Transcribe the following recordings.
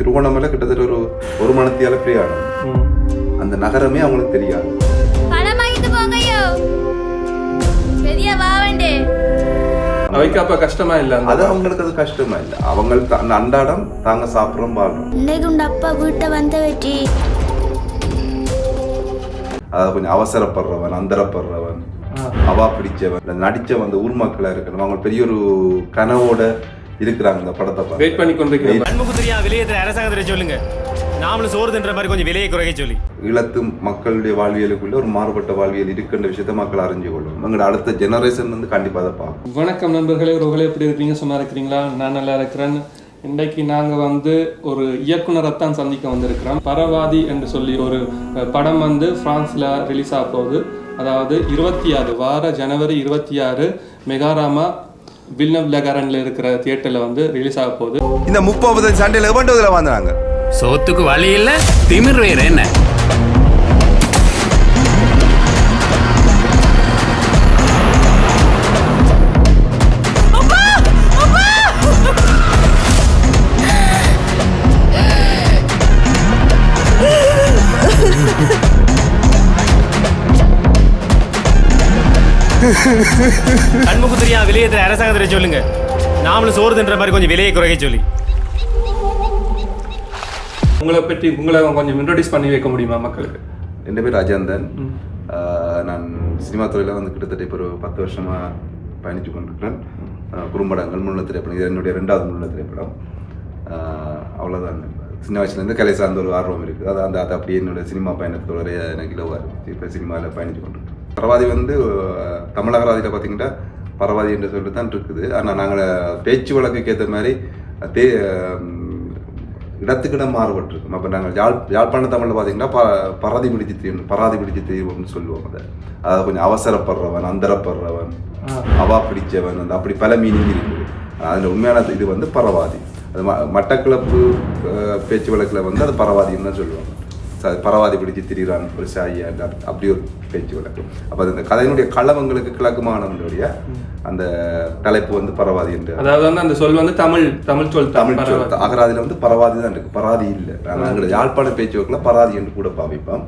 திருவோணமலை கிட்டத்தட்ட ஒரு ஒரு மணத்தியால ம். அந்த நகரமே அவங்களுக்கு தெரியாது. அவைக்கு அப்ப கஷ்டமா இல்ல அது அவங்களுக்கு அது கஷ்டமா இல்லை. அவங்க த- அந்த அன்றாடம் தாங்க சாப்பிட்றோம் வாழ்றோம். இன்னைக்கு உங்க அப்பா வீட்டை வந்த வெற்றி அதாவது கொஞ்சம் அவசரப்படுறவன் அந்தரப்படுறவன். அவா பிடிச்சவன் நடிச்சவன் அந்த ஊர் மக்களா இருக்கணும் அவங்க பெரிய ஒரு கனவோட இருக்கிறாங்க இந்த படத்தை பார்த்து வெயிட் பண்ணி கொண்டிருக்கிறேன் கண்முகுத்திரியா விலையத்தை அரசாங்கத்திட்ட சொல்லுங்க. நாமளும் சோறு தின்ற மாதிரி கொஞ்சம் விலையை குறைக்க சொல்லி. ஈழத்து மக்களுடைய வாழ்வியலுக்குள்ள ஒரு மாறுபட்ட வாழ்வியல் இருக்குன்ற விஷயத்த மக்கள் அறிஞ்சு கொள்ளும் எங்களோட அடுத்த ஜெனரேஷன் வந்து கண்டிப்பா அதை பார்க்கும் வணக்கம் நண்பர்களே உறவுகளே எப்படி இருக்கீங்க சும்மா இருக்கிறீங்களா? நான் நல்லா இருக்கிறேன். இன்றைக்கு நாங்கள் வந்து ஒரு இயக்குனரை தான் சந்திக்க வந்திருக்கிறோம். பரவாதி என்று சொல்லி ஒரு படம் வந்து ஃப்ரான்ஸில் ரிலீஸ் ஆக போகுது. அதாவது இருபத்தி ஆறு வார ஜனவரி இருபத்தி ஆறு மெகாராமா வில்னவ் லெகரனில் இருக்கிற தியேட்டரில் வந்து ரிலீஸ் ஆக போகுது. இந்த முப்பது சண்டையில் எவன்டதுல வந்தாங்க சோத்துக்கு வழி இல்ல திமிர் வேற என்ன? கண்முகுத்திரியா விலையத்தை அரசாங்கத்திட்ட சொல்லுங்க. நாமளும் சோறு தின்ற மாதிரி கொஞ்சம் விலையை குறைக்க சொல்லி. உங்களை பற்றி உங்களை கொஞ்சம் இன்ட்ரோடியூஸ் பண்ணி வைக்க முடியுமா மக்களுக்கு? என் பேர் அஜந்தன் ஆஹ் நான் சினிமா துறையில் வந்து கிட்டத்தட்ட இப்போ ஒரு பத்து வருஷமா பயணித்து கொண்டிருக்கிறேன். குறும்படங்கள் முன்னுள்ள திரைப்படம். இது என்னுடைய ரெண்டாவது முன்னுள்ள திரைப்படம். ஆஹ் அவ்வளவுதான். சின்ன வயசுலேருந்து கலை சார்ந்த ஒரு ஆர்வம் இருக்குது. அது அந்த அது அப்படியே என்னோட சினிமா பயணத்தில் வரைய எனக்கு இலவாக இருக்குது இப்போ சினிமாவில் பயணித்து கொண்டிருக்கேன் பரவாதி வந்து ஆஹ் தமிழ் அகராதியில் பார்த்தீங்கன்னா பரவாதி என்று சொல்லி தான் இருக்குது. ஆனால் நாங்கள் பேச்சு வழக்குக்கு ஏற்ற மாதிரி தே இடத்துக்கிடம் மாறுபட்டிருக்கும். அப்போ நாங்கள் யாழ் யாழ்ப்பாண தமிழில் பார்த்தீங்கன்னா ப பராதி பிடிச்சு தீரும் பராதி பிடிச்சு தீர்வுன்னு சொல்லுவோம் அதை. அதாவது கொஞ்சம் அவசரப்படுறவன் அந்தரப்படுறவன் அவா பிடிச்சவன் அந்த அப்படி பல மீனிங் இருக்குது. அதில் உண்மையான இது வந்து பரவாதி. அது ம மட்டக்களப்பு அஹ், பேச்சு வழக்கில் வந்து அது பரவாதின்னு தான் சொல்லுவாங்க. பரவாதி பிடிச்சு திரிகிறான் ஒரு சாயா அப்ப- அப்படி ஒரு பேச்சு வழக்கு. அப்போ அந்த கதையினுடைய களவங்களுக்கு கிழக்குமானவனுடைய அந்த தலைப்பு வந்து பரவாதி என்று. அதாவது வந்து அந்த சொல் வந்து தமிழ் தமிழ் சொல் தமிழ். சொல். அகராதியில வந்து பரவாதி தான் இருக்கு. பராதி இல்லை. நாங்கள் யாழ்ப்பாண பேச்சுவாக்கில் பராதி என்று கூட பாவிப்போம்.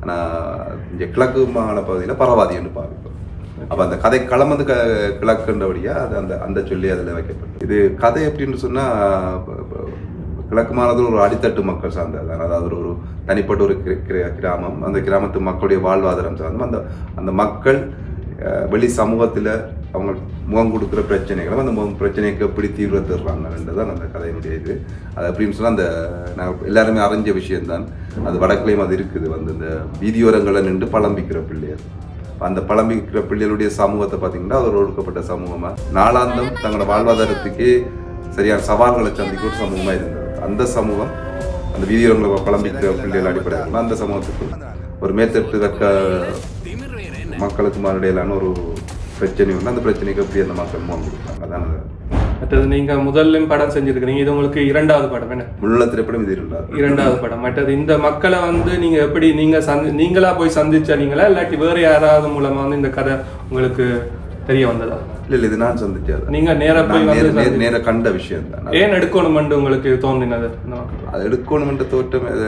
ஆனா இங்க கிழக்கு மாகாண பகுதியில் பரவாதி என்று பாவிப்போம். அப்ப அந்த கதை களம் வந்து க- கிழக்குன்றபடியா அது அந்த அந்த சொல்லி அதில் வைக்கப்பட்டது. இது கதை எப்படின்னு சொன்னா ப- ப- கிழக்கு மாநிலத்தில் ஒரு அடித்தட்டு மக்கள் சார்ந்தது. அதாவது ஒரு தனிப்பட்ட ஒரு கிராமம். அந்த கிராமத்து மக்களுடைய வாழ்வாதாரம் சார்ந்தும் அந்த அந்த மக்கள் வெளி சமூகத்தில் அவங்க முகம் கொடுக்குற பிரச்சனைகளும் அந்த முகம் பிரச்சனைக்கு எப்படி தீர்வு தான் அந்த கதையினுடைய இது. அது அப்படின்னு சொன்னால் அந்த நாங்கள் எல்லாருமே அறிஞ்ச விஷயம்தான். அது வடக்குலையும் அது இருக்குது. வந்து இந்த வீதியோரங்களை நின்று பழம்பிக்கிற பிள்ளையர் அந்த பழம்பிக்கிற பிள்ளைகளுடைய சமூகத்தை பார்த்தீங்கன்னா அது ஒரு ஒடுக்கப்பட்ட சமூகமாக நாளாந்தம் தங்களோட வாழ்வாதாரத்துக்கு சரியான சவால்களை சந்திக்க ஒரு சமூகமாக இருந்தது. அந்த சமூகம் அந்த வீதியோரங்களை பழம்பிக்கிற பிள்ளைகள் அடிப்படையில் அந்த சமூகத்துக்கு ஒரு மேற்தட்டு தக்க மக்களுக்கு மறுடையிலான ஒரு பிரச்சனை வந்து அந்த பிரச்சனைக்கு எப்படி அந்த மக்கள் முகம் கொடுப்பாங்க அதான் அது. மற்றது நீங்க முதல்ல படம் செஞ்சிருக்கிறீங்க இது உங்களுக்கு இரண்டாவது படம் என்ன? முன்னுள்ள திரைப்படம் இது இருந்தார் இரண்டாவது படம். மற்றது இந்த மக்களை வந்து நீங்க எப்படி நீங்க சந்தி நீங்களா போய் சந்திச்சீங்களா இல்லாட்டி வேற யாராவது மூலமா வந்து இந்த கதை உங்களுக்கு தெரிய வந்ததா? இல்லை இல்லை இது நான் சந்திச்சது. நீங்க நேரா போய் வந்து நேர- கண்ட விஷயம் தான். ஏன் எடுக்கணும்னு உங்களுக்கு தோன்றினது? அது? எடுக்கணுமென்ற தோட்டம் அது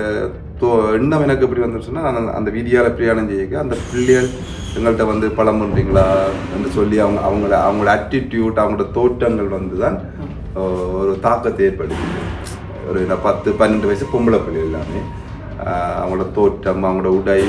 தோ- எண்ணம் எனக்கு எப்படி வந்துருச்சுன்னா நான் அந்த- வீதியால பிரயாணம் செய்ய அந்த பிள்ளைகள் எங்கள்கிட்ட வந்து பழம் பண்ணுறீங்களா என்று சொல்லி அவங்க அவங்கள அவங்களோட ஆட்டிடியூட் அவங்களோட தோற்றங்கள் வந்து தான் ஒரு தாக்கத்தை ஏற்படுத்துது ஒரு பத்து பன்னெண்டு வயசு பொம்பளை பிள்ளை எல்லாமே. அவங்களோட தோற்றம் அவங்களோட உடை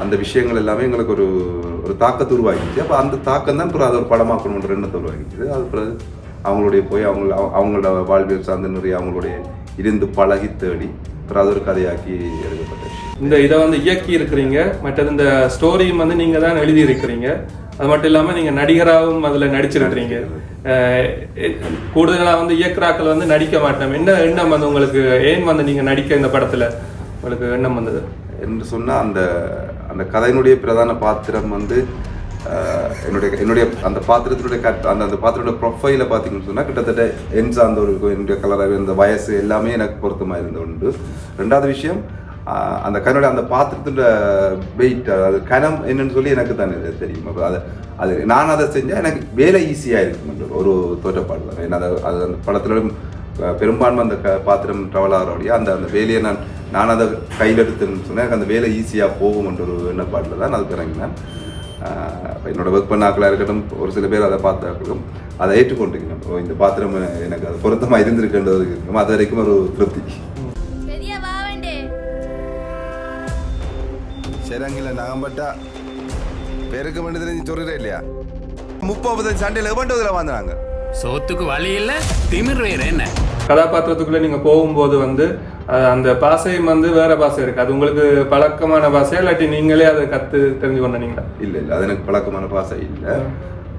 அந்த விஷயங்கள் எல்லாமே எங்களுக்கு ஒரு ஒரு தாக்கத்தை உருவாக்கிச்சு. அப்போ அந்த தாக்கம் தான் பிறகு அதை ஒரு படமாக்கணுன்ற எண்ணத்தை உருவாக்கிச்சு. அது பிறகு அவங்களுடைய போய் அவங்க அவங்களோட வாழ்வியல் சார்ந்து நிறைய அவங்களுடைய இருந்து பழகி தேடி அப்புறம் அது ஒரு கதையாக்கி எடுக்கப்பட்ட விஷயம். இந்த இதை வந்து இயக்கி இருக்கிறீங்க. மற்றது இந்த ஸ்டோரியும் வந்து நீங்க தான் எழுதி இருக்கிறீங்க. அது மட்டும் இல்லாம நீங்க நடிகராகவும் அதுல நடிச்சிருக்கிறீங்க. அஹ் எ- கூடுதலா வந்து இயக்குறாக்கள் வந்து நடிக்க மாட்டோம். என்ன எண்ணம் வந்து உங்களுக்கு? ஏன் வந்து நீங்க நடிக்க இந்த படத்துல உங்களுக்கு எண்ணம் வந்தது? என்று சொன்னால் அந்த அந்த கதையினுடைய பிரதான பாத்திரம் வந்து என்னுடைய என்னுடைய அந்த பாத்திரத்தினுடைய கட் அந்த அந்த பாத்திரத்தோட ப்ரொஃபைலை பார்த்தீங்கன்னு சொன்னால் கிட்டத்தட்ட என் சார்ந்த ஒரு என்னுடைய கலராக இருந்த வயசு எல்லாமே எனக்கு பொருத்தமாக இருந்த உண்டு. ரெண்டாவது விஷயம் அந்த கண்ணுடைய அந்த பாத்திரத்தோட வெயிட் அது கனம் என்னன்னு சொல்லி எனக்கு தானே தெரியும். அப்போ அது அது நான் அதை செஞ்சால் எனக்கு வேலை ஈஸியாக இருக்கும் ஒரு தோற்றப்பாடு தான். ஏன்னா அது அது அந்த படத்திலும் பெரும்பான்மை அந்த க பாத்திரம் ட்ராவல் ஆகிறோடைய அந்த அந்த வேலையை நான் நான் அதை கையில் எடுத்துன்னு சொன்னேன். அந்த வேலை ஈஸியாக போகும்ன்ற ஒரு எண்ணப்பாட்டில் தான் அதுக்கு இறங்கினேன். என்னோடய ஒர்க் பண்ண இருக்கட்டும் ஒரு சில பேர் அதை பார்த்து இருக்கட்டும் அதை ஏற்றுக்கொண்டிருக்கணும். இந்த பாத்திரம் எனக்கு அது பொருத்தமாக இருந்திருக்குன்றது இருக்கணும் அது வரைக்கும் ஒரு திருப்தி. சரிங்கள நாகம்பட்டா. பெருக்கு மணி தெரிஞ்சு சொல்லுறேன் இல்லையா? முப்பது சண்டையில் எவ்வளோ இதில் சோத்துக்கு வழி இல்லை திமிர் வேறு என்ன? கதாபாத்திரத்துக்குள்ள நீங்க போகும்போது வந்து அந்த பாசையும் வந்து வேற பாசை இருக்கு. அது உங்களுக்கு பழக்கமான பாசையா இல்லாட்டி நீங்களே அதை கத்து தெரிஞ்சு கொண்டீங்களா இல்லை இல்லை. அது எனக்கு பழக்கமான பாசை இல்லை.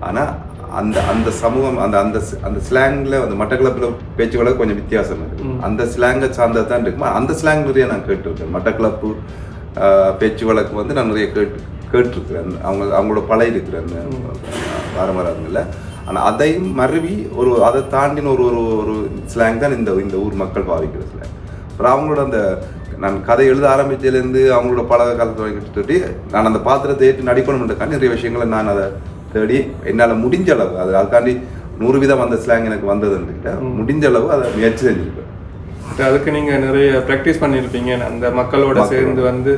ஆனால் அந்த அந்த சமூகம் அந்த அந்த அந்த ஸ்லாங்கில் அந்த மட்டக்களப்பில் பேச்சு வழக்கு கொஞ்சம் வித்தியாசம் இருக்கு. அந்த ஸ்லாங்கை சார்ந்தது தான் இருக்குமா அந்த ஸ்லாங் நிறைய நான் கேட்டிருக்கேன். மட்டக்களப்பு பேச்சு வழக்கு வந்து நான் நிறைய கேட்டு கேட்டிருக்கிறேன். அவங்க அவங்களோட பழைய இருக்கிறேன் வாரமரங்களில் ஆனால் அதையும் மருவி ஒரு அதை தாண்டின ஒரு ஒரு ஒரு ஸ்லாங் தான் இந்த இந்த ஊர் மக்கள் பாவிக்கிற ஸ்லாங் அப்புறம் அவங்களோட அந்த நான் கதை எழுத ஆரம்பிச்சதுலேருந்து அவங்களோட பழக காலத்தை வரைக்கும் நான் அந்த பாத்திரத்தை ஏற்று நடிக்கணும்ன்றக்காண்டி நிறைய விஷயங்களை நான் அதை தேடி என்னால் முடிஞ்ச அளவு அது அதுக்காண்டி நூறு விதம் அந்த ஸ்லாங் எனக்கு வந்ததுன்னுக்கிட்ட முடிஞ்ச அளவு அதை முயற்சி செஞ்சுருப்பேன். அதுக்கு நீங்க நிறைய ப்ராக்டிஸ் பண்ணியிருப்பீங்க அந்த மக்களோட. சேர்ந்து வந்து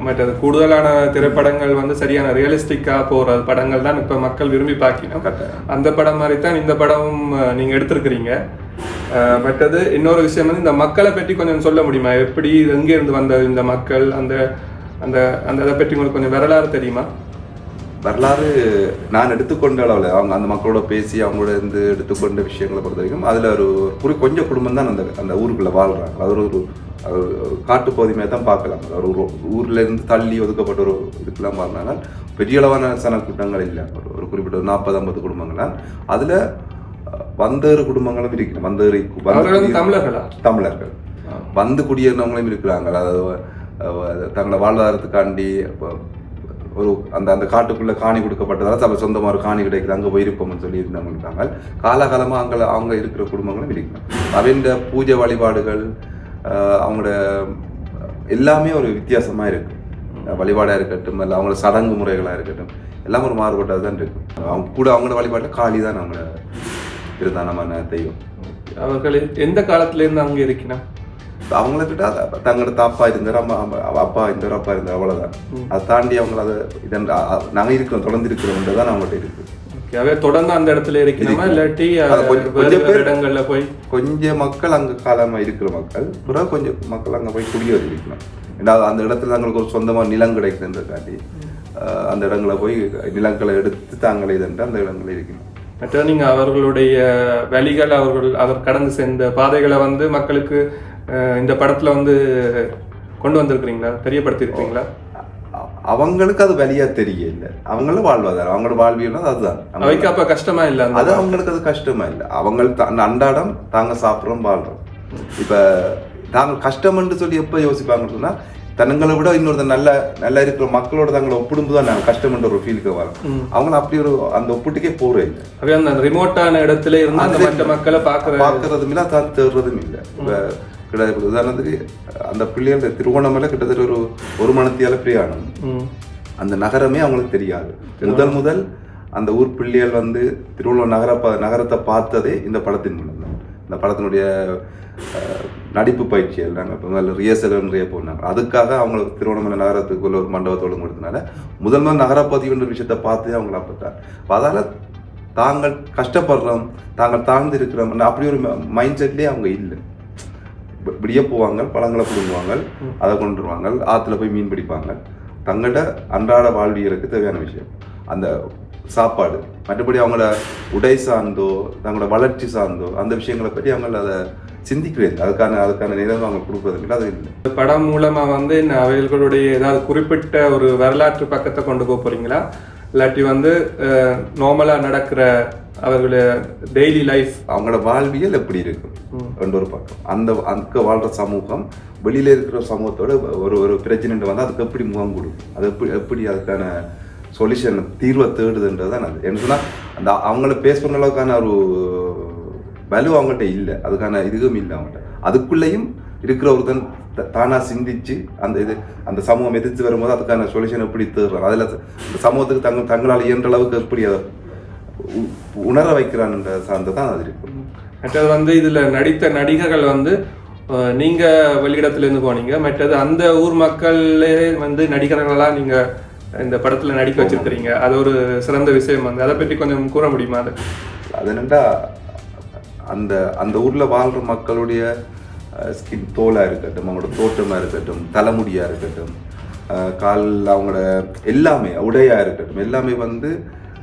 மற்றது கூடுதலான திரைப்படங்கள் வந்து சரியான ரியலிஸ்டிக்கா போற படங்கள் தான் இப்ப மக்கள் விரும்பி பார்க்கணும். அந்த படம் மாதிரி தான் இந்த படமும் அஹ், நீங்க எடுத்திருக்கிறீங்க. மற்றது இன்னொரு விஷயம் வந்து இந்த மக்களை பற்றி கொஞ்சம் சொல்ல முடியுமா? எப்படி எங்கே இருந்து வந்த இந்த மக்கள்? அந்த அந்த அந்த அதை பற்றி உங்களுக்கு கொஞ்சம் வரலாறு தெரியுமா? வரலாறு நான் எடுத்துக்கொண்ட அளவில் அவங்க அந்த மக்களோட பேசி அவங்களோட இருந்து எடுத்துக்கொண்ட விஷயங்களை பொறுத்த வரைக்கும் அதில் ஒரு குறி கொஞ்சம் குடும்பம் தான் அந்த அந்த ஊருக்குள்ளே வாழ்கிறாங்க அது ஒரு காட்டு பகுதியுமே தான் பார்க்கலாம். ஒரு ஊர்ல இருந்து தள்ளி ஒதுக்கப்பட்ட ஒரு இதுக்கெல்லாம் பார்த்தனால பெரிய அளவான சன கூட்டங்கள் இல்லை. ஒரு ஒரு குறிப்பிட்ட ஒரு நாற்பது ஐம்பது குடும்பங்கள் தான் அதில் வந்தேறு குடும்பங்களும் இருக்கு வந்தேறு தமிழர்களா? தமிழர்கள். வந்து குடியேறினவங்களும் இருக்கிறாங்க. அதாவது தங்களை வாழ்வாதாரத்துக்காண்டி ஒரு அந்த அந்த காட்டுக்குள்ள காணி கொடுக்கப்பட்டதால தலை சொந்தமாக ஒரு காணி கிடைக்குது. அங்கே போயிருப்போம்னு சொல்லி இருந்தவங்க இருக்காங்க. காலகாலமாக அங்கே அவங்க இருக்கிற குடும்பங்களும் இருக்கிறாங்க. அவன்ற பூஜை வழிபாடுகள் அவங்களோட எல்லாமே ஒரு வித்தியாசமாக இருக்கு. வழிபாடாக இருக்கட்டும் இல்லை அவங்களோட சடங்கு முறைகளாக இருக்கட்டும் எல்லாம் ஒரு மாறுபட்டது தான் இருக்கும் அவங்க கூட அவங்களோட வழிபாட்டில் காளி தான் அவங்களோட பிரதானமான தெய்வம். அவர்கள் எந்த காலத்துல இருந்து அங்கே இருக்கணும் அவங்கள கிட்ட தங்களோட தாப்பா இருந்தார் அம்மா அப்பா இருந்தார் அப்பா இருந்தார் அவ்வளவுதான். அதை தாண்டி அவங்கள அதை இதன் அ- அ- நாங்க இருக்கிறோம் தொடர்ந்து இருக்கிறோம் தான் அவங்கள்ட்ட இருக்கு. அவே தொடர்ந்து அந்த இடத்துல இருக்கணுமா? இல்லாட்டி இடங்கள்ல போய் கொஞ்சம் மக்கள் அங்க காலமா இருக்கிற மக்கள் பிறகு கொஞ்சம் மக்கள் அங்க போய் குடியேறி இருக்கணும் ஏன்னா அந்த இடத்துல தங்களுக்கு ஒரு சொந்தமா நிலம் கிடைக்குதுன்றக்காண்டி அந்த இடங்களை போய் நிலங்களை எடுத்து தாங்களே இதன்று அந்த இடங்களில் இருக்கணும். மற்ற நீங்க அவர்களுடைய வழிகள் அவர்கள் அவர் கடந்து சென்ற பாதைகளை வந்து மக்களுக்கு இந்த படத்துல வந்து கொண்டு வந்திருக்கிறீங்களா? தெரியப்படுத்திருக்கீங்களா அ- அவங்களுக்கு அது வழியா தெரியல. அவங்களும் வாழ்வாதாரம் அவங்களோட வாழ்வியல் அதுதான். அவங்க- அவைக்கு அப்ப கஷ்டமா இல்ல அது அவங்களுக்கு அது கஷ்டமா இல்லை. அவங்க அன்றாடம் தாங்க சாப்பிட்றோம் வாழ்றோம். இப்ப தாங்க கஷ்டம்னு சொல்லி எப்ப யோசிப்பாங்கன்னு சொன்னா தங்களை விட இன்னொரு நல்ல நல்லா இருக்கிற மக்களோட தங்களை ஒப்பிடும்போது தான் நாங்கள் கஷ்டம்ன்ற ஒரு ஃபீலுக்கு வரோம் அவங்கள அப்படி ஒரு அந்த ஒப்பிட்டுக்கே போறே இல்லை. அவை அந்த ரிமோட்டான இடத்துல இருந்து மற்ற மக்களை பாக்குற பார்க்கறதும் இல்லை தான் தேடுறதும் இல்லை. இப்போ கிட்ட உதாரணத்துக்கு அந்த பிள்ளைகள் திருவண்ணாமலை கிட்டத்தட்ட ஒரு ஒரு மணத்தியால பிரயாணம். அந்த நகரமே அவங்களுக்கு தெரியாது. முதல் முதல் அந்த ஊர் பிள்ளைகள் வந்து திருவள்ளுவர் நகர நகரத்தை பார்த்ததே இந்த படத்தின் மூலம் தான். இந்த படத்தினுடைய நடிப்பு பயிற்சிகள் நாங்கள் இப்போ ரிஹர்சல் நிறைய போனாங்க. அதுக்காக அவங்களுக்கு திருவண்ணாமலை நகரத்துக்குள்ள ஒரு மண்டபத்தோடு கொடுத்தனால முதல் முதல் நகரப்பதிவுன்ற விஷயத்தை பார்த்து அவங்கள அப்பட்டார் அதால தாங்கள் கஷ்டப்படுறோம் தாங்கள் தாழ்ந்து இருக்கிறோம் அப்படி ஒரு மைண்ட் செட்லேயே அவங்க இல்லை. விடிய போவாங்க பழங்களை பிடுங்குவாங்க அதை கொண்டு வருவாங்க ஆற்றுல போய் மீன் பிடிப்பாங்க. தங்கள்கிட்ட அன்றாட வாழ்வியலுக்கு தேவையான விஷயம். அந்த சாப்பாடு. மற்றபடி அவங்களோட உடை சார்ந்தோ தங்களோட வளர்ச்சி சார்ந்தோ அந்த விஷயங்களை பற்றி அவங்க அதை சிந்திக்கிறது அதுக்கான அதுக்கான நேரம் அவங்க இல்லை அது இல்லை. இந்த படம் மூலமாக வந்து இந்த அவைகளுடைய ஏதாவது குறிப்பிட்ட ஒரு வரலாற்று பக்கத்தை கொண்டு போக போகிறீங்களா இல்லாட்டி வந்து நார்மலாக நடக்கிற அவர்களுடைய டெய்லி லைஃப் அவங்களோட வாழ்வியல் எப்படி இருக்கும்? ரெண்டு ஒரு பக்கம். அந்த அங்க வாழ்ற சமூகம் வெளியில இருக்கிற சமூகத்தோட ஒரு ஒரு பிரச்சனை வந்தால் அதுக்கு எப்படி முகம் கொடுக்கும்? அது எப்படி எப்படி அதுக்கான சொல்யூஷன் தீர்வை தேடுதுன்றது தான் அது. என்ன சொன்னா அந்த அவங்கள பேஸ் பண்ண அளவுக்கான ஒரு வலு அவங்கள்ட்ட இல்லை. அதுக்கான இதுவும் இல்லை அவங்கள்ட்ட அதுக்குள்ளேயும் இருக்கிற ஒருத்தன் த- தானா சிந்திச்சு அந்த இது அந்த சமூகம் எதிர்த்து வரும்போது அதுக்கான சொல்யூஷன் எப்படி தேடுறாங்க அதில் அந்த சமூகத்துக்கு தங்க தங்களால் இயன்ற அளவுக்கு எப்படி அதை உணர வைக்கிறான்ன்ற சார்ந்து தான் அது இருக்கும் மற்றது வந்து இதுல நடித்த நடிகர்கள் வந்து அஹ், நீங்க வெளியிடத்துல இருந்து போனீங்க. மற்றது அந்த ஊர் மக்களே வந்து நடிகர்களா நீங்க இந்த படத்துல நடிக்க வச்சிருக்கிறீங்க. அது ஒரு சிறந்த விஷயம் வந்து. அதை பற்றி கொஞ்சம் கூற முடியுமா அது? அது என்னண்டா அந்த அந்த ஊர்ல வாழ்ற மக்களுடைய ஸ்கின் தோலா இருக்கட்டும் அவங்களோட தோற்றமா இருக்கட்டும் தலைமுடியா இருக்கட்டும் கால் அவங்களோட எல்லாமே உடையா இருக்கட்டும் எல்லாமே வந்து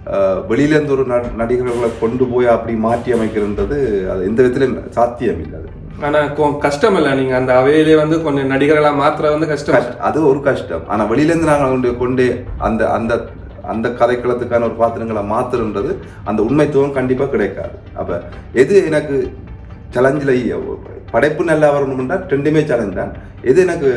அஹ், வெளியில இருந்து ஒரு நடிகர்களை கொண்டு போய் அப்படி மாற்றி அமைக்கிறன்றது அது எந்த விதத்திலும் சாத்தியம் இல்லை அது. ஆனா கொ- கஷ்டம் இல்ல நீங்க அந்த அவையிலே வந்து கொஞ்சம் நடிகர்களா மாத்துற வந்து கஷ்டம். கஷ்ட- அது ஒரு கஷ்டம். ஆனா வெளியில இருந்து நாங்கள் கொண்டு கொண்டு அந்த அந்த அந்த கதைக்களத்துக்கான ஒரு பாத்திரங்களை மாத்துறன்றது அந்த உண்மைத்துவம் கண்டிப்பா கிடைக்காது. அப்ப எது எனக்கு சேலஞ்சில் படைப்பு நல்லா வரணும்னா ரெண்டுமே சேலஞ்ச் தான். எது எனக்கு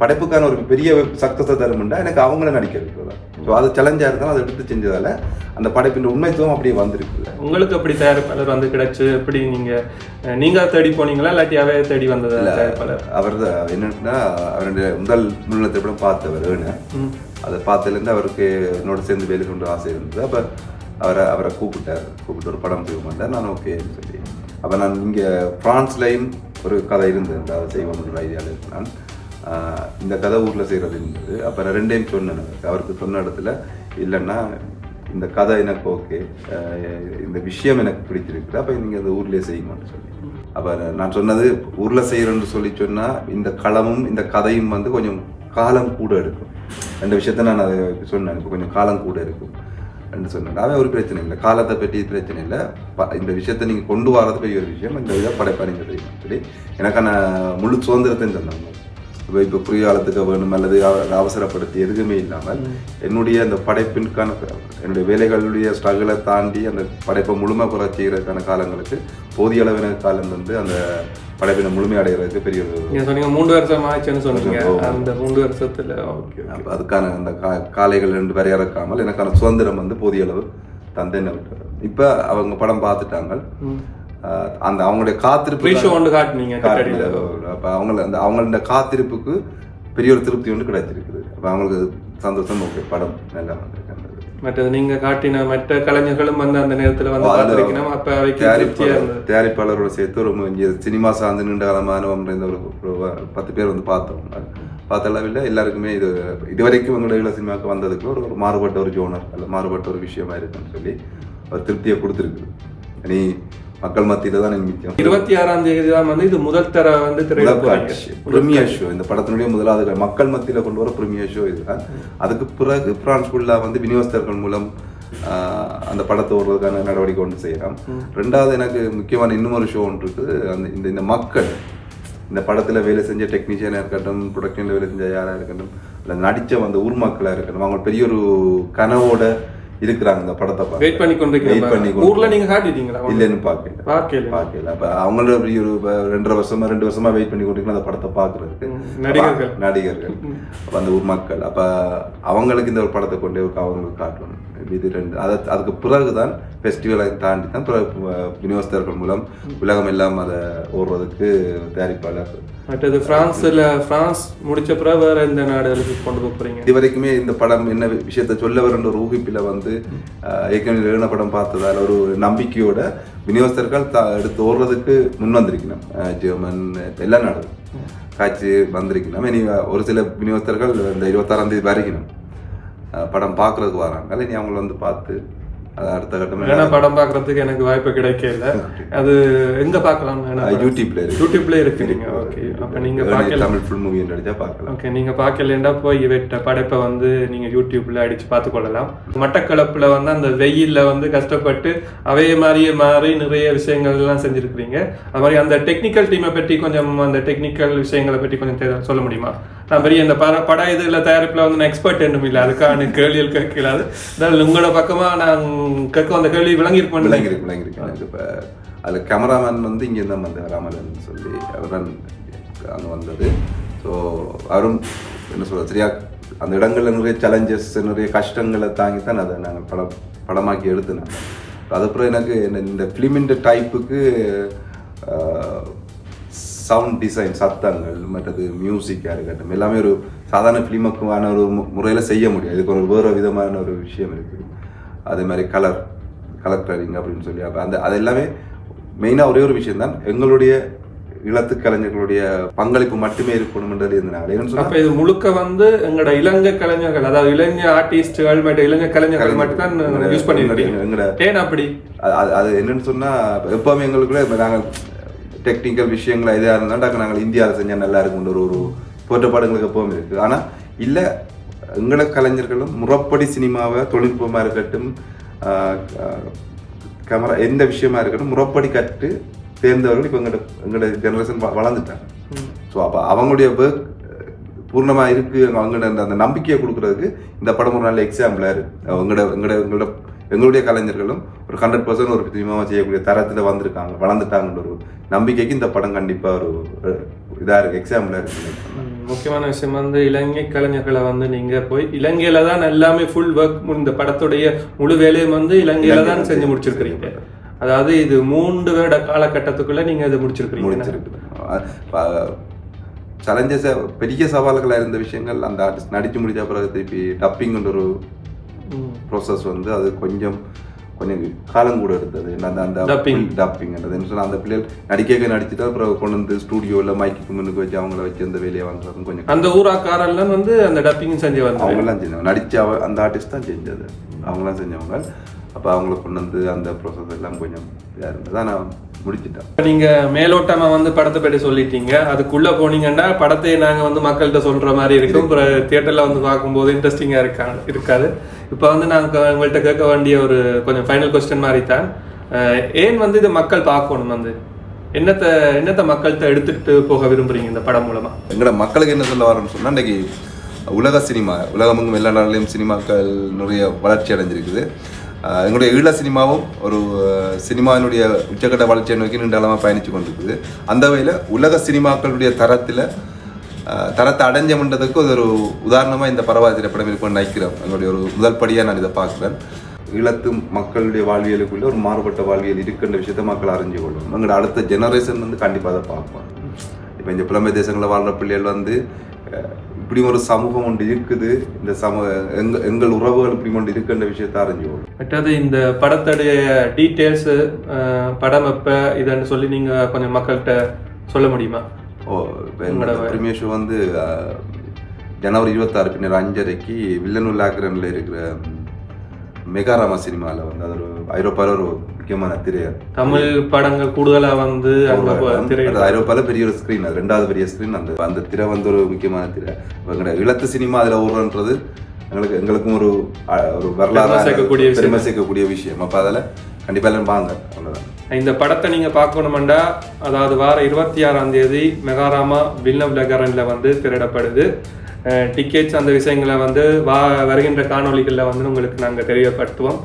படைப்புக்கான ஒரு பெரிய சக்சஸை தரும்னா எனக்கு அவங்கள நடிக்கிறது தான். ஸோ அது சேலஞ்சாக இருந்தாலும் அதை எடுத்து செஞ்சதால அந்த படைப்பின் உண்மைத்துவம் அப்படியே வந்திருக்கு உங்களுக்கு எப்படி தயாரிப்பாளர் வந்து கிடைச்சு எப்படி நீங்க அஹ், நீங்க தேடி போனீங்களா இல்லாட்டி அவே தேடி வந்ததா தயாரிப்பாளர்? அவர் என்னன்னா அவருடைய முதல் முன்னிலை திரைப்படம் பார்த்தவர் ஏன்னு. அதை பார்த்ததுலேருந்து அவருக்கு என்னோட சேர்ந்து வேலை கொண்டு ஆசை இருந்தது. அப்போ அவரை அவரை கூப்பிட்டார். கூப்பிட்டு ஒரு படம் வந்தார். நான் ஓகேன்னு சொல்லி. அப்போ நான் இங்கே ஃப்ரான்ஸ்லையும் ஒரு கதை இருந்தது. அந்த அதை செய்வோம்ன்ற ஐடியாவில் நான் இந்த கதை ஊரில் செய்கிறது அப்புறம் அப்போ நான் ரெண்டையும் சொன்னேன் அவருக்கு. அவருக்கு சொன்ன இடத்துல இல்லைன்னா இந்த கதை எனக்கு ஓகே. இந்த விஷயம் எனக்கு பிடிச்சிருக்கு. அப்போ நீங்கள் அந்த ஊர்லேயே செய்யுமான்னு சொல்லி. அப்போ நான் சொன்னது ஊரில் செய்கிறேன்னு சொல்லி சொன்னால் இந்த களமும் இந்த கதையும் வந்து கொஞ்சம் காலம் கூட எடுக்கும். ரெண்டு விஷயத்த நான் அதை சொன்னேன். இப்போ கொஞ்சம் காலம் கூட இருக்கும் என்று சொன்னேன். அவன் ஒரு பிரச்சனை இல்லை. காலத்தை பற்றி பிரச்சனை இல்லை. ப- இந்த விஷயத்தை நீங்கள் கொண்டு வரது பெரிய ஒரு விஷயம். இந்த இதை படைப்பா நீங்கள் சொல்லி. எனக்கான முழு சுதந்திரத்தையும் தந்தாங்க இப்போ இப்போ புரிய காலத்துக்கு வேணும் அல்லது அவ- அவசரப்படுத்தி எதுவுமே இல்லாமல் என்னுடைய அந்த படைப்பின்கான என்னுடைய வேலைகளுடைய ஸ்ட்ரகிளை தாண்டி அந்த படைப்பை முழுமை பெற செய்கிறதுக்கான காலங்களுக்கு போதிய அளவின காலம் வந்து அந்த படைப்பினை முழுமை அடைகிறதுக்கு பெரிய ஒரு நீங்க சொன்னீங்க மூன்று வருஷம் ஆச்சுன்னு சொன்னீங்க. அந்த மூன்று வருஷத்துல ஓகே அப்ப அதுக்கான அந்த கா- காளைகள் ரெண்டு பேரை இறக்காமல் எனக்கான சுதந்திரம் வந்து போதிய அளவு தந்தேன்னு இப்போ அவங்க படம் பார்த்துட்டாங்க. அந்த அவங்களுடைய காத்திருப்பு அப்போ அவங்கள அந்த அவங்களோட காத்திருப்புக்கு பெரிய ஒரு திருப்தி ஒன்று கிடைச்சிருக்குது அப்போ அவங்களுக்கு சந்தோஷம் ஓகே படம் நல்லா மற்றது நீங்க காட்டின மற்ற கலைஞர்களும் வந்து அந்த நேரத்துல வந்து பார்த்திருக்கணும் அப்ப தயாரிப்பாளர் தயாரிப்பாளரோட சேர்த்து ஒரு சினிமா சார்ந்து நீண்ட காலமானவங்க இந்த ஒரு பத்து பேர் வந்து பார்த்தோம். பார்த்த அளவில் எல்லாருக்குமே இது இதுவரைக்கும் எங்களுடைய ஈழ சினிமாவுக்கு வந்ததுக்கு ஒரு ஒரு மாறுபட்ட ஒரு ஜோனர் அல்ல மாறுபட்ட ஒரு விஷயமா இருக்குன்னு சொல்லி ஒரு திருப்தியை கொடுத்துருக்குது. இனி மக்கள் மத்தியில தான் முக்கியம் இருபத்தி ஆறாம் தேதி தான் வந்து இது முதல் தர வந்து பிரீமியர் ஷோ இந்த படத்தினுடைய முதலாவது மக்கள் மத்தியில கொண்டு வர பிரீமியர் ஷோ இதுதான் அதுக்கு பிறகு பிரான்ஸ் வந்து விநியோகஸ்தர்கள் மூலம் அந்த படத்தை ஓடுவதற்கான நடவடிக்கை ஒன்று செய்யலாம். ரெண்டாவது எனக்கு முக்கியமான இன்னும் ஒரு ஷோ ஒன்று இருக்குது. அந்த இந்த இந்த மக்கள் இந்த படத்துல வேலை செஞ்ச டெக்னீஷியனாக இருக்கட்டும் ப்ரொடக்ஷனில் வேலை செஞ்ச யாராக இருக்கட்டும் இல்லை நடிச்ச அந்த ஊர் மக்களாக இருக்கட்டும் அவங்க பெரிய ஒரு கனவோட இருக்கிறாங்க இந்த படத்தை. வெயிட் பண்ணி Wait கொண்டிருக்கீங்க பண்ணி ஊர்ல நீங்க காட்டிட்டீங்களா? இல்லைன்னு பார்க்கல. பார்க்கல. பார்க்கல. அப்ப அவங்களோட அப்படி ஒரு ரெண்டரை வருஷமா ரெண்டு வருஷமா வெயிட் பண்ணி கொண்டிருக்கோம் அந்த படத்தை பார்க்கறதுக்கு. நடிகர்கள். நடிகர்கள். அப்ப அந்த ஊர் மக்கள். அப்ப அவங்களுக்கு இந்த ஒரு படத்தை கொண்டு அவங்களுக்கு காட்டணும். இது ரெண்டு அது அதுக்கு பிறகுதான் ஃபெஸ்டிவலை தாண்டி தான் பிறகு விநியோகஸ்தர்கள் மூலம் உலகம் எல்லாம் அதை ஓடுறதுக்கு தயாரிப்பாளர். மற்றது பிரான்ஸ்ல பிரான்ஸ் முடிச்ச பிறகு வேற எந்த நாடுகளுக்கு கொண்டு போக போறீங்க? இது வரைக்குமே இந்த படம் என்ன விஷயத்த சொல்ல வரன்ற ஒரு ஊகிப்பில வந்து ஏற்கனவே ஏழன படம் பார்த்ததால ஒரு நம்பிக்கையோட விநியோகஸ்தர்கள் த- எடுத்து ஓடுறதுக்கு முன் வந்திருக்கணும். ஜெர்மன் எல்லா நாடும் காட்சி வந்திருக்கணும். இனி ஒரு சில விநியோகஸ்தர்கள் இந்த இருபத்தாறாம் தேதி வரைக்கணும் படம் பார்க்கறதுக்கு வராங்க. இனி அவங்கள வந்து பார்த்து அது அடுத்த கட்டம் ஏன்னா படம் பார்க்கறதுக்கு எனக்கு வாய்ப்பு கிடைக்கல அது எங்க பார்க்கலாம்? யூடியூப்ல யூடியூப்ல இருக்கிறீங்க ஓகே. அப்ப நீங்க ஏழனை பார்க்கல தமிழ் ஃபுல் மூவி அடிச்சா பார்க்கலாம். ஓகே நீங்க பார்க்கலண்டா போய் இவற்ற படைப்பை வந்து நீங்க யூடியூப்ல அடிச்சு பார்த்து கொள்ளலாம். மட்டக்களப்புல வந்து அந்த வெயில்ல வந்து கஷ்டப்பட்டு அவைய மாதிரியே மாறி நிறைய விஷயங்கள் எல்லாம் செஞ்சிருக்கிறீங்க. அது மாதிரி அந்த டெக்னிக்கல் டீமை பற்றி கொஞ்சம் அந்த டெக்னிக்கல் விஷயங்களை பற்றி கொஞ்சம் சொல்ல முடியுமா? நான் பெரிய இந்த பட பட இல்லை தயாரிப்பில் வந்து நான் எக்ஸ்பர்ட் என்னும் இல்லை. அதுக்கான கேள்விகள் கேட்கலாது அதாவது உங்களோட பக்கமாக நான் கேட்க அந்த கேள்வி விளங்கியிருப்பேன் விளங்கிருக்கு விளங்கிருக்கு எனக்கு இப்போ அதில் கேமராமேன் வந்து இங்கே தான் வந்தார் ராமலன் சொல்லி அவர் தான் அங்கே வந்தது. ஸோ அவரும் என்ன சொல்கிறது சரியா அந்த இடங்களில் நிறைய சேலஞ்சஸ் நிறைய கஷ்டங்களை தாங்கி தான் அதை நாங்கள் படம் படமாக்கி எடுத்துனாங்க அதுக்கப்புறம் எனக்கு இந்த- இந்த ஃபிலிமின் டைப்புக்கு சவுண்ட் டிசைன் சத்தங்கள் மற்றது மியூசிக்காக இருக்கட்டும் எல்லாமே ஒரு சாதாரண ஃபிலிமுக்குமான ஒரு முறையில் செய்ய முடியும் இதுக்கு ஒரு வேறு விதமான ஒரு விஷயம் இருக்குது அதே மாதிரி கலர் கலர் கலரிங் அப்படின்னு சொல்லி அப்போ அந்த அது எல்லாமே மெயினாக ஒரே ஒரு விஷயம் தான் எங்களுடைய இளத்து கலைஞர்களுடைய பங்களிப்பு மட்டுமே இருக்கணும்ன்றது சொன்னா அப்ப இது முழுக்க வந்து எங்களோட இளைஞ கலைஞர்கள் அதாவது இளைஞ ஆர்டிஸ்டுகள் மற்றும் இளைஞ கலைஞர்கள் மட்டும்தான் யூஸ் பண்ணிருக்கீங்க. ஏன் அப்படி? அது- என்னன்னு சொன்னா எப்பவுமே எங்களுக்குள்ள நாங்கள் டெக்னிக்கல் விஷயங்கள் எதாக இருந்தால் நாங்கள் இந்தியாவில் செஞ்சால் நல்லா இருக்கும்ன்ற ஒரு ஒரு தோற்றப்பாடுங்களுக்கு எப்பவுமே இருக்கு. ஆனா இல்ல எங்கள கலைஞர்களும் முறப்படி சினிமாவை தொழில்நுட்பமா இருக்கட்டும் கேமரா எந்த விஷயமா இருக்கட்டும் முறப்படி கற்று தேர்ந்தவர்கள் இப்போ எங்களோட எங்களோட ஜெனரேஷன் வளர்ந்துட்டாங்க. ஸோ அப்போ அவங்களுடைய ஒர்க் பூர்ணமா இருக்கு. அவங்களோட அந்த நம்பிக்கையை கொடுக்கறதுக்கு இந்த படம் ஒரு நல்ல எக்ஸாம்பிளா இருக்கு. எங்களோட எங்களோட எங்களோட எங்களுடைய கலைஞர்களும் ஒரு ஹண்ட்ரட் பர்சன்ட் ஒரு சினிமாவை செய்யக்கூடிய தரத்துல வந்திருக்காங்க வளர்ந்துட்டாங்கன்ற ஒரு நம்பிக்கைக்கு இந்த படம் கண்டிப்பா ஒரு அஹ், இதா இருக்கு எக்ஸாம்பிளா இருக்கு. ம், முக்கியமான விஷயம் வந்து இலங்கை கலைஞர்களை வந்து நீங்க போய் இலங்கையில தான் எல்லாமே ஃபுல் ஒர்க் இந்த படத்துடைய முழு வேலையும் வந்து இலங்கையில தான் செஞ்சு முடிச்சிருக்கிறீங்க. அதாவது இது மூன்று வருட காலகட்டத்துக்குள்ள நீங்க இதை முடிச்சிருக்கிறீங்க. முடிச்சிருக்கு சேலஞ்சஸ் பெரிய சவால்களா இருந்த விஷயங்கள் அந்த ஆர்டிஸ்ட் நடிச்சு முடிச்ச பிறகு திருப்பி டப்பிங்ன்ற ஒரு. ப்ரோசஸ் வந்து அது கொஞ்சம் கொஞ்சம் காலம் கூட எடுத்தது. அந்த அந்த Dubbing. டப்பிங்ன்றது என்ன சொன்னா அந்த பிள்ளைகள் நடிக்க நடிச்சுட்டு அப்புறம் கொண்டு வந்து ஸ்டூடியோவில் மைக்கு முன்னுக்கு வச்சு அவங்கள வச்சு அந்த வேலையை வாங்குறதும் கொஞ்சம் அந்த ஊராக்காரெல்லாம் வந்து அந்த டப்பிங் செஞ்சு அவங்கெல்லாம் செஞ்சவங்க. நடிச்ச அவ அந்த ஆர்டிஸ்ட் தான் செஞ்சது. அவங்களாம் செஞ்சவங்க. அப்போ அவங்கள கொண்டு வந்து அந்த ப்ரோசஸ் எல்லாம் கொஞ்சம் இதாக இருந்தது. நான் முடிச்சிட்டேன். இப்ப நீங்க மேலோட்டமா வந்து படத்தை பற்றி சொல்லிட்டீங்க. அதுக்குள்ள போனீங்கன்னா படத்தை நாங்க வந்து மக்கள்கிட்ட சொல்ற மாதிரி இருக்கும். அப்புறம் தியேட்டர்ல வந்து பார்க்கும்போது இன்ட்ரெஸ்டிங்கா இருக்கா இருக்காது. இப்போ வந்து நாங்க உங்கள்கிட்ட கேட்க வேண்டிய ஒரு கொஞ்சம் ஃபைனல் கொஸ்டின் மாதிரி தான். ஏன் வந்து இது மக்கள் பார்க்கணும் வந்து? என்னத்த என்னத்த மக்கள்கிட்ட எடுத்துட்டு போக விரும்புறீங்க இந்த படம் மூலமா? எங்களோட மக்களுக்கு என்ன சொல்ல வரேன்னு சொன்னா இன்னைக்கு உலக சினிமா உலகமெங்கும் எல்லா நாடுலையும் சினிமாக்கள் நிறைய வளர்ச்சி அடைஞ்சிருக்குது. எங்களுடைய ஈழ சினிமாவும் ஒரு சினிமாவினுடைய உச்சக்கட்ட வளர்ச்சியை நோக்கி நீண்டாளமாக பயணித்து கொண்டிருக்குது. அந்த வகையில் உலக சினிமாக்களுடைய தரத்தில் தரத்தை அடைஞ்ச மன்றதுக்கு அது ஒரு உதாரணமாக இந்த பரவாயில்ல திரைப்படம் இருக்கும்னு நினைக்கிறேன். எங்களுடைய ஒரு முதல் படியாக நான் இதை பார்க்குறேன். ஈழத்து மக்களுடைய வாழ்வியலுக்குள்ளே ஒரு மாறுபட்ட வாழ்வியல் இருக்குன்ற விஷயத்தை மக்கள் அறிஞ்சு கொள்ளணும். எங்களோட அடுத்த ஜெனரேஷன் வந்து கண்டிப்பாக அதை பார்ப்போம். இப்போ இந்த புலம்பெயர் தேசங்களில் வாழ்ற பிள்ளைகள் வந்து இப்படி ஒரு சமூகம் ஒன்று இருக்குது. இந்த சமூக எங்க எங்கள் உறவுகள் இப்படி ஒன்று இருக்குன்ற விஷயத்தை அறிஞ்சு கொள்ளும் மற்றது இந்த படத்துடைய டீட்டெயில்ஸ் படம் எப்ப இதுன்னு சொல்லி நீங்க கொஞ்சம் மக்கள்கிட்ட சொல்ல முடியுமா? ஓ என்னோட ப்ரீமியர் ஷோ வந்து ஜனவரி இருபத்தாறு பின்னர் அஞ்சரைக்கு வில்லனூர் லாக்ரனில் இருக்கிற மெகாராமா சினிமாவில் வந்து அது ஒரு ஐரோப்பாவில் ஒரு முக்கியமான திரையர் தமிழ் படங்கள் கூடுதலா வந்து ஐரோப்பால பெரிய ஒரு ஸ்கிரீன் அது ரெண்டாவது பெரிய ஸ்கிரீன் அந்த அந்த திரை வந்து ஒரு முக்கியமான திரை. எங்களோட இளத்து சினிமா அதுல ஓடுறன்றது எங்களுக்கு எங்களுக்கும் ஒரு ஒரு வரலாறு சேர்க்கக்கூடிய விஷயம். பெருமை சேர்க்கக்கூடிய விஷயம். அப்ப அதில் கண்டிப்பா எல்லாரும் வாங்க அவ்வளவுதான். இந்த படத்தை நீங்க பார்க்கணுமெண்டா அதாவது வார இருபத்தி ஆறாம் தேதி மெகாராமா வில்லம் லெகரன்ல வந்து திரையிடப்படுது. டிக்கெட்ஸ் அந்த விஷயங்களை வந்து வா வருகின்ற காணொளிகளில் வந்து உங்களுக்கு நாங்கள் தெரியப்படுத்துவோம்.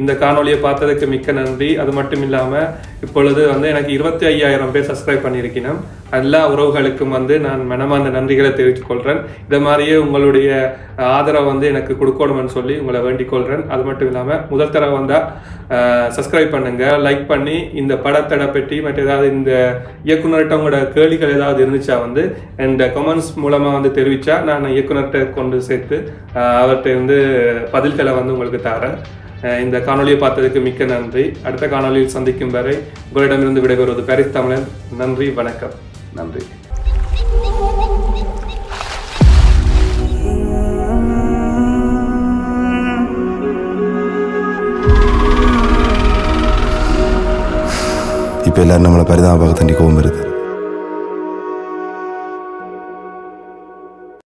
இந்த காணொளியை பார்த்ததுக்கு மிக்க நன்றி. அது மட்டும் இல்லாமல் இப்பொழுது வந்து எனக்கு இருபத்தி ஐயாயிரம் பேர் சப்ஸ்கிரைப் பண்ணியிருக்கிறேன் எல்லா உறவுகளுக்கும் வந்து நான் மனமார்ந்த நன்றிகளை தெரிவித்துக் கொள்கிறேன் இதை மாதிரியே உங்களுடைய ஆதரவை வந்து எனக்கு கொடுக்கணும்னு சொல்லி உங்களை வேண்டிக் கொள்கிறேன் அது மட்டும் இல்லாமல் முதல் தடவை வந்தால் சப்ஸ்கிரைப் பண்ணுங்கள் லைக் பண்ணி இந்த படத்தடை பற்றி மற்ற ஏதாவது இந்த இயக்குனர்கிட்ட உங்களோட கேள்விகள் ஏதாவது இருந்துச்சா வந்து இந்த கமெண்ட்ஸ் மூலமாக வந்து தெரிவித்தா நான் இயக்குனர்கிட்ட கொண்டு சேர்த்து அவர்கிட்ட வந்து பதில்களை வந்து உங்களுக்கு தரேன். இந்த காணொளியை பார்த்ததுக்கு மிக்க நன்றி. அடுத்த காணொலியில் சந்திக்கும் வரை உங்களிடமிருந்து விடைபெறுவது பாரிஸ் தமிழன். நன்றி வணக்கம். நன்றி. இப்போ எல்லோரும் நம்மளை பரிதாப பார்க்க தண்டி கோவம் வருது.